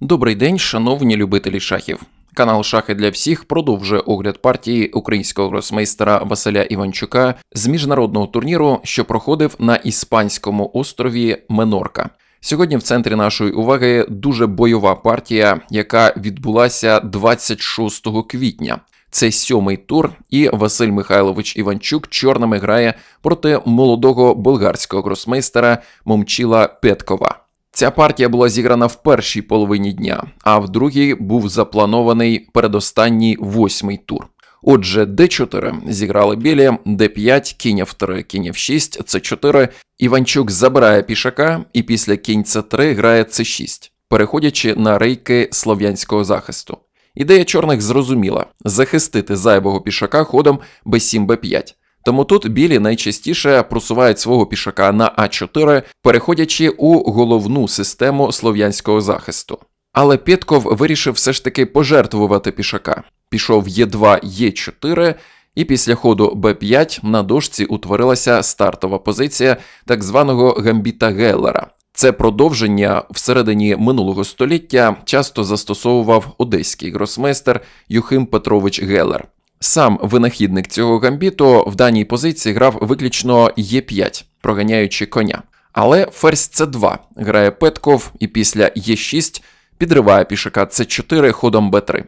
Добрий день, шановні любителі шахів. Канал Шахи для всіх продовжує огляд партії українського гросмейстера Василя Іванчука з міжнародного турніру, що проходив на іспанському острові Менорка. Сьогодні в центрі нашої уваги дуже бойова партія, яка відбулася 26 квітня. Це сьомий тур, і Василь Михайлович Іванчук чорними грає проти молодого болгарського гросмейстера Момчіла Петкова. Ця партія була зіграна в першій половині дня, а в другій був запланований передостанній восьмий тур. Отже, d4 зіграли білі, d5, кінь f3, кінь f6, c4. Іванчук забирає пішака і після кінь c3 грає c6, переходячи на рейки слов'янського захисту. Ідея чорних зрозуміла захистити зайвого пішака ходом b7 b5. Тому тут білі найчастіше просувають свого пішака на А4, переходячи у головну систему слов'янського захисту. Але Пєтков вирішив все ж таки пожертвувати пішака. Пішов Е2, Е4, і після ходу Б5 на дошці утворилася стартова позиція так званого гамбіта Геллера. Це продовження всередині минулого століття часто застосовував одеський гросмейстер Юхим Петрович Геллер. Сам винахідник цього гамбіту в даній позиції грав виключно Е5, проганяючи коня. Але ферзь С2 грає Петков і після Е6 підриває пішака С4 ходом Б3.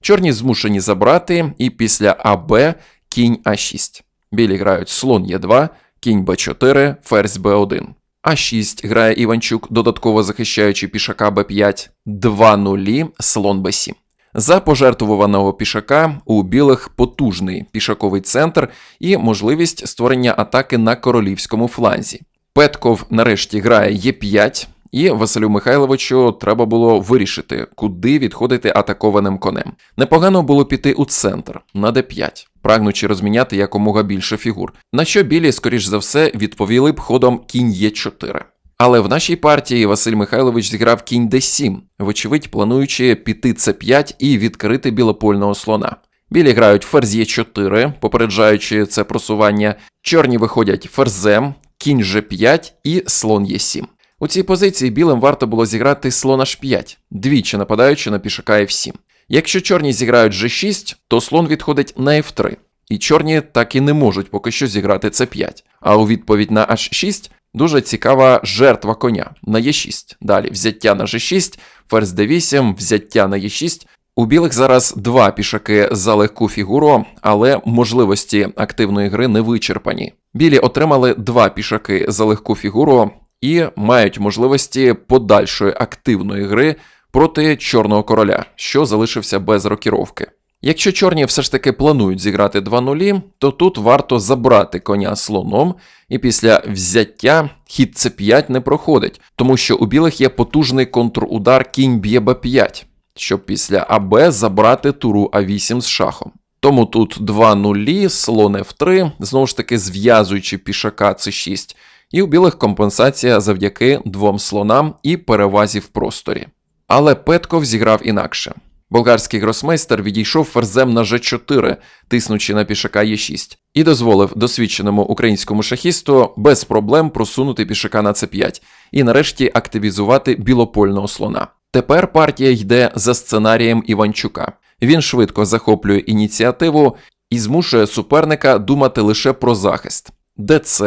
Чорні змушені забрати, і після АБ кінь А6. Білі грають слон Е2, кінь Б4, ферзь Б1. А6 грає Іванчук, додатково захищаючи пішака Б5, 2 нулі, слон Б7. За пожертвуваного пішака у білих потужний пішаковий центр і можливість створення атаки на королівському фланзі. Петков нарешті грає Е5, і Василю Михайловичу треба було вирішити, куди відходити атакованим конем. Непогано було піти у центр на d5, прагнучи розміняти якомога більше фігур, на що білі, скоріш за все, відповіли б ходом кінь Е4. Але в нашій партії Василь Михайлович зіграв кінь d7, вочевидь, плануючи піти c5 і відкрити білопольного слона. Білі грають ферзь Е4, попереджаючи це просування. Чорні виходять ферзем, кінь G5 і слон Е7. У цій позиції білим варто було зіграти слон H5, двічі нападаючи на пішака F7. Якщо чорні зіграють G6, то слон відходить на F3. І чорні так і не можуть поки що зіграти c5. А у відповідь на H6 дуже цікава жертва коня на Е6. Далі взяття на G6, ферзь d8, взяття на Е6. У білих зараз два пішаки за легку фігуру, але можливості активної гри не вичерпані. Білі отримали два пішаки за легку фігуру і мають можливості подальшої активної гри проти чорного короля, що залишився без рокіровки. Якщо чорні все ж таки планують зіграти 2 нулі, то тут варто забрати коня слоном, і після взяття хід c5 не проходить, тому що у білих є потужний контрудар кінь б'є b5, щоб після АБ забрати туру А8 з шахом. Тому тут 2 нулі, слон F3, знову ж таки зв'язуючи пішака c6, і у білих компенсація завдяки двом слонам і перевазі в просторі. Але Петков зіграв інакше. Болгарський гросмейстер відійшов ферзем на G4, тиснучи на пішака Е6, і дозволив досвідченому українському шахісту без проблем просунути пішака на c5 і нарешті активізувати білопольного слона. Тепер партія йде за сценарієм Іванчука. Він швидко захоплює ініціативу і змушує суперника думати лише про захист. ДЦ,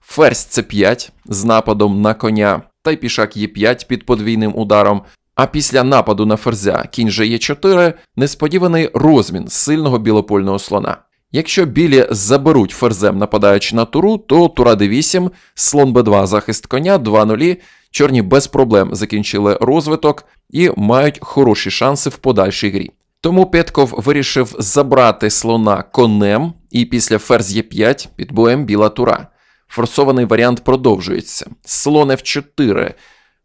ферзь c5 з нападом на коня та й пішак Е5 під подвійним ударом. А після нападу на ферзя кінь же Е4 несподіваний розмін сильного білопольного слона. Якщо білі заберуть ферзем, нападаючи на туру, то тура d8, слон b2, захист коня, 2 нулі, чорні без проблем закінчили розвиток і мають хороші шанси в подальшій грі. Тому Петков вирішив забрати слона конем, і після ферзь Е5 під боєм біла тура. Форсований варіант продовжується. Слон F4.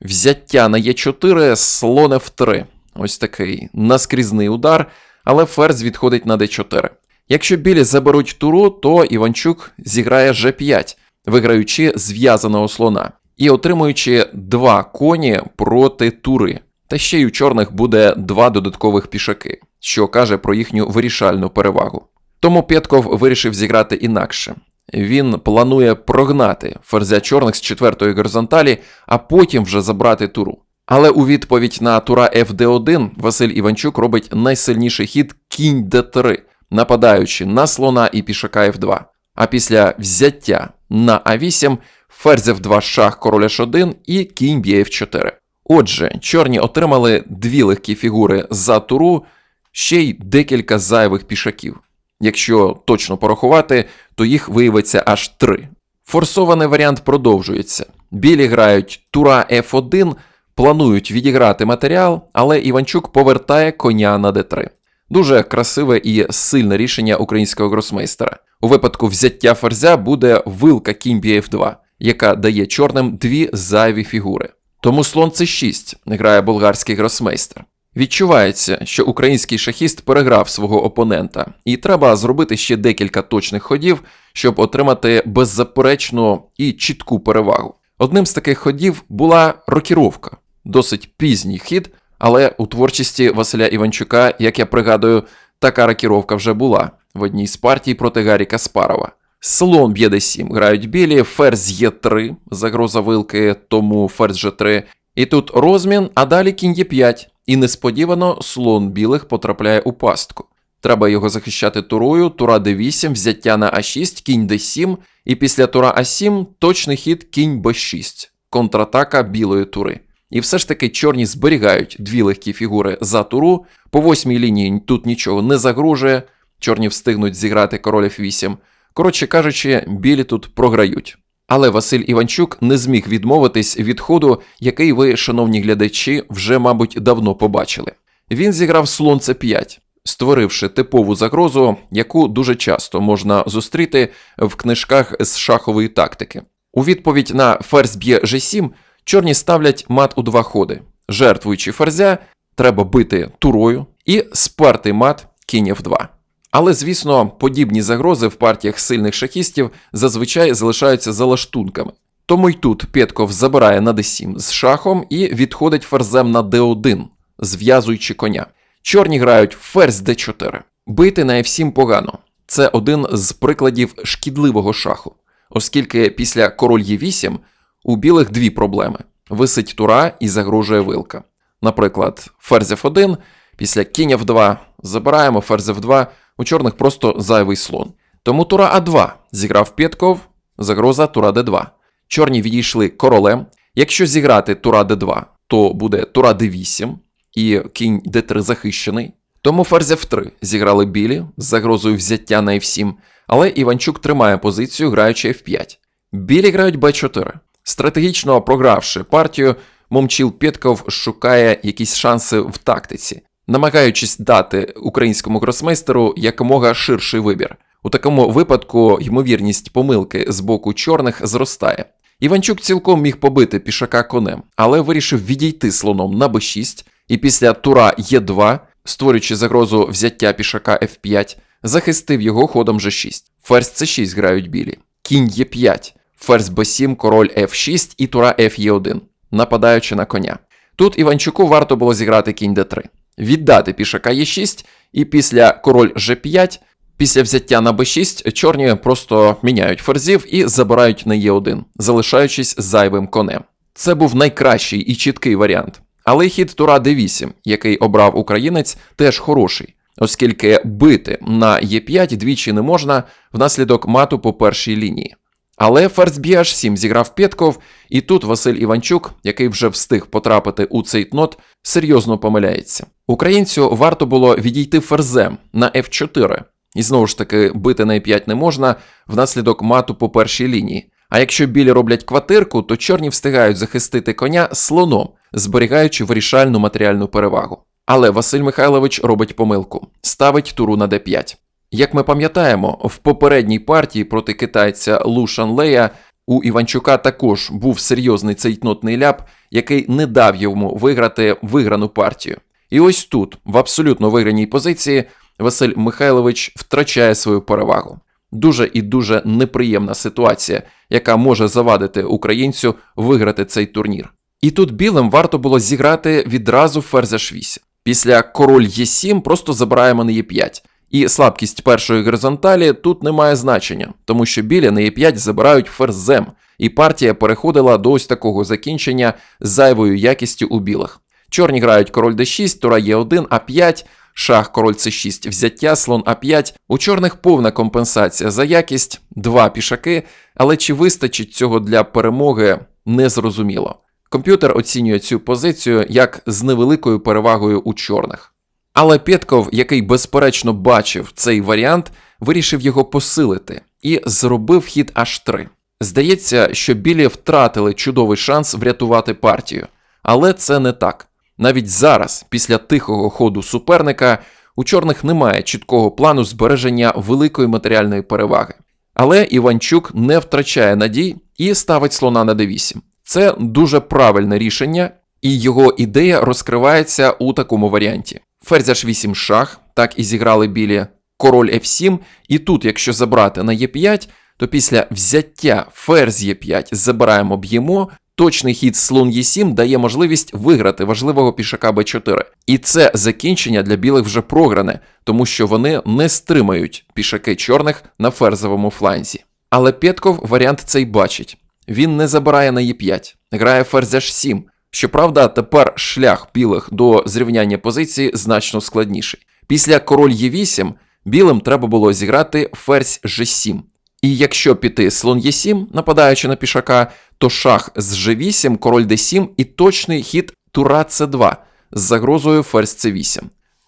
Взяття на Е4, слон F3. Ось такий наскрізний удар, але ферзь відходить на d4. Якщо білі заберуть туру, то Іванчук зіграє G5, виграючи зв'язаного слона і отримуючи два коні проти тури. Та ще й у чорних буде два додаткових пішаки, що каже про їхню вирішальну перевагу. Тому Петков вирішив зіграти інакше. Він планує прогнати ферзя чорних з четвертої горизонталі, а потім вже забрати туру. Але у відповідь на тура FD1 Василь Іванчук робить найсильніший хід кінь D3, нападаючи на слона і пішака F2. А після взяття на А8 ферзь F2 шах король H1 і кінь б'є F4. Отже, чорні отримали дві легкі фігури за туру, ще й декілька зайвих пішаків. Якщо точно порахувати, то їх виявиться аж три. Форсований варіант продовжується. Білі грають тура F1, планують відіграти матеріал, але Іванчук повертає коня на d3. Дуже красиве і сильне рішення українського гросмейстера. У випадку взяття ферзя буде вилка кінь б'є F2, яка дає чорним дві зайві фігури. Тому слон c6 грає болгарський гросмейстер. Відчувається, що український шахіст переграв свого опонента, і треба зробити ще декілька точних ходів, щоб отримати беззаперечну і чітку перевагу. Одним з таких ходів була рокіровка, досить пізній хід, але у творчості Василя Іванчука, як я пригадую, така рокіровка вже була в одній з партій проти Гарі Каспарова. Слон б'є d7, грають білі, ферзь Е3, загроза вилки, тому ферзь G3. І тут розмін, а далі кінь Е5. І несподівано слон білих потрапляє у пастку. Треба його захищати турою, тура d8, взяття на а6, кінь d7, і після тура а7 точний хід кінь b6, контратака білої тури. І все ж таки чорні зберігають дві легкі фігури за туру. По восьмій лінії тут нічого не загрожує. Чорні встигнуть зіграти король f8. Коротше кажучи, білі тут програють. Але Василь Іванчук не зміг відмовитись від ходу, який ви, шановні глядачі, вже, мабуть, давно побачили. Він зіграв слон c5, створивши типову загрозу, яку дуже часто можна зустріти в книжках з шахової тактики. У відповідь на ферзь б'є g7 чорні ставлять мат у два ходи. Жертвуючи ферзя, треба бити турою і сперти мат кінь f2. Але, звісно, подібні загрози в партіях сильних шахістів зазвичай залишаються залаштунками. Тому й тут Петков забирає на d7 з шахом і відходить ферзем на d1, зв'язуючи коня. Чорні грають ферзь d4. Бити на f7 погано. Це один з прикладів шкідливого шаху, оскільки після король e8 у білих дві проблеми: висить тура і загрожує вилка. Наприклад, ферзь f1, після кінь f2 забираємо ферзь f2, у чорних просто зайвий слон. Тому тура А2 зіграв Пєтков, загроза тура Д2. Чорні відійшли королем. Якщо зіграти тура Д2, то буде тура Д8 і кінь Д3 захищений. Тому ферзь F3 зіграли білі з загрозою взяття на F7, але Іванчук тримає позицію, граючи F5. Білі грають Б4. Стратегічно програвши партію, Момчіл Пєтков шукає якісь шанси в тактиці намагаючись дати українському гросмейстеру якомога ширший вибір. У такому випадку ймовірність помилки з боку чорних зростає. Іванчук цілком міг побити пішака конем, але вирішив відійти слоном на b6 і після тура Е2, створюючи загрозу взяття пішака F5, захистив його ходом G6. Ферзь C6 грають білі, кінь Е5, ферзь b7, король F6 і тура Ф'Е1, нападаючи на коня. Тут Іванчуку варто було зіграти кінь d3 віддати пішака Е6, і після король G5, після взяття на b6, чорні просто міняють ферзів і забирають на Е1, залишаючись зайвим конем. Це був найкращий і чіткий варіант. Але хід тура d8, який обрав українець, теж хороший, оскільки бити на Е5 двічі не можна внаслідок мату по першій лінії. Але ферзь б'є h7 зіграв Пєтков, і тут Василь Іванчук, який вже встиг потрапити у цей нот, серйозно помиляється. Українцю варто було відійти ферзем на f4, і знову ж таки бити на e5 не можна внаслідок мату по першій лінії. А якщо білі роблять квартирку, то чорні встигають захистити коня слоном, зберігаючи вирішальну матеріальну перевагу. Але Василь Михайлович робить помилку, ставить туру на d5. Як ми пам'ятаємо, в попередній партії проти китайця Лу Шанлея у Іванчука також був серйозний цейтнотний ляп, який не дав йому виграти виграну партію. І ось тут, в абсолютно виграній позиції, Василь Михайлович втрачає свою перевагу. Дуже і дуже неприємна ситуація, яка може завадити українцю виграти цей турнір. І тут білим варто було зіграти відразу ферзь h8. Після король Е7 просто забираємо на Е5. І слабкість першої горизонталі тут не має значення, тому що білі на Е5 забирають ферзем, і партія переходила до ось такого закінчення з зайвою якістю у білих. Чорні грають король d6, тура Е1, А5, шах, король С6, взяття, слон А5. У чорних повна компенсація за якість, два пішаки, але чи вистачить цього для перемоги, незрозуміло. Комп'ютер оцінює цю позицію як з невеликою перевагою у чорних. Але Пєтков, який безперечно бачив цей варіант, вирішив його посилити і зробив хід H3. Здається, що білі втратили чудовий шанс врятувати партію, але це не так. Навіть зараз, після тихого ходу суперника, у чорних немає чіткого плану збереження великої матеріальної переваги. Але Іванчук не втрачає надій і ставить слона на d8. Це дуже правильне рішення, і його ідея розкривається у такому варіанті. Ферзь h8 шах, так і зіграли білі король f7, і тут, якщо забрати на e5, то після взяття ферзь e5 забираємо б'ємо, точний хід слон e7 дає можливість виграти важливого пішака b4. І це закінчення для білих вже програне, тому що вони не стримають пішаки чорних на ферзовому фланзі. Але Пєтков варіант цей бачить. Він не забирає на e5, грає ферзь h7. Щоправда, тепер шлях білих до зрівняння позиції значно складніший. Після король Е8 білим треба було зіграти ферзь G7. І якщо піти слон Е7, нападаючи на пішака, то шах з G8, король D7 і точний хід тура С2 з загрозою ферзь С8.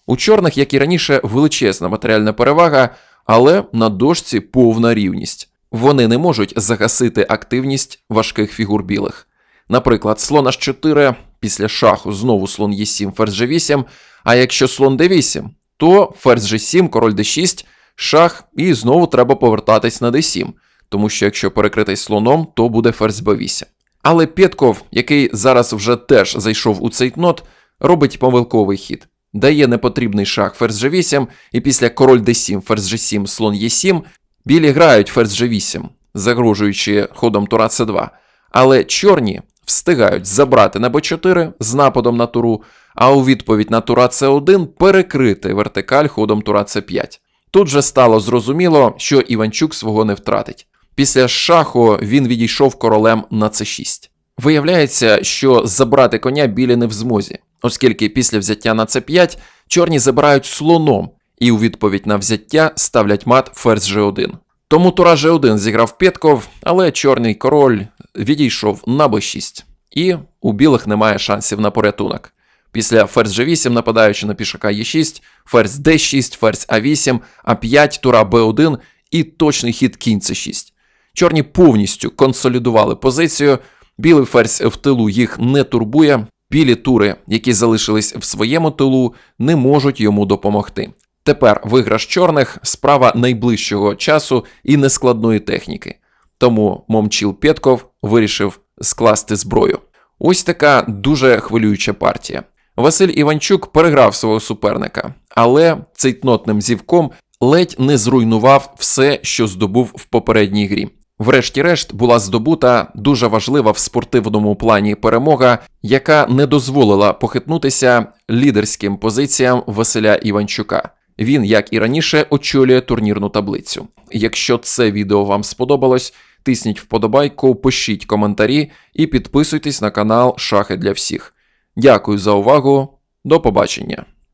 У чорних, як і раніше, величезна матеріальна перевага, але на дошці повна рівність. Вони не можуть загасити активність важких фігур білих. Наприклад, слон H4, після шаху знову слон Е7, ферзь G8, а якщо слон D8, то ферзь G7, король D6, шах, і знову треба повертатись на D7, тому що якщо перекритий слоном, то буде ферзь B8. Але Пєтков, який зараз вже теж зайшов у цей нот, робить помилковий хід. Дає непотрібний шах ферзь G8, і після король D7, ферзь G7, слон Е7, білі грають ферзь G8, загрожуючи ходом тура С2. Але чорні встигають забрати на Б4 з нападом на туру, а у відповідь на тура С1 перекрити вертикаль ходом тура С5. Тут же стало зрозуміло, що Іванчук свого не втратить. Після шаху він відійшов королем на С6. Виявляється, що забрати коня білі не в змозі, оскільки після взяття на С5 чорні забирають слоном і у відповідь на взяття ставлять мат ферзь G1. Тому тура G1 зіграв Пєтков, але чорний король відійшов на b6, і у білих немає шансів на порятунок. Після ферзь G8, нападаючи на пішака Е6, ферзь D6, ферзь А8, А5, тура Б1 і точний хід кінь С6. Чорні повністю консолідували позицію, білий ферзь в тилу їх не турбує, білі тури, які залишились в своєму тилу, не можуть йому допомогти. Тепер виграш чорних справа найближчого часу і нескладної техніки. Тому Момчіл Пєтков вирішив скласти зброю. Ось така дуже хвилююча партія. Василь Іванчук переграв свого суперника, але цейтнотним зівком ледь не зруйнував все, що здобув в попередній грі. Врешті-решт була здобута дуже важлива в спортивному плані перемога, яка не дозволила похитнутися лідерським позиціям Василя Іванчука. Він, як і раніше, очолює турнірну таблицю. Якщо це відео вам сподобалось, тисніть вподобайку, пишіть коментарі і підписуйтесь на канал Шахи для всіх. Дякую за увагу. До побачення!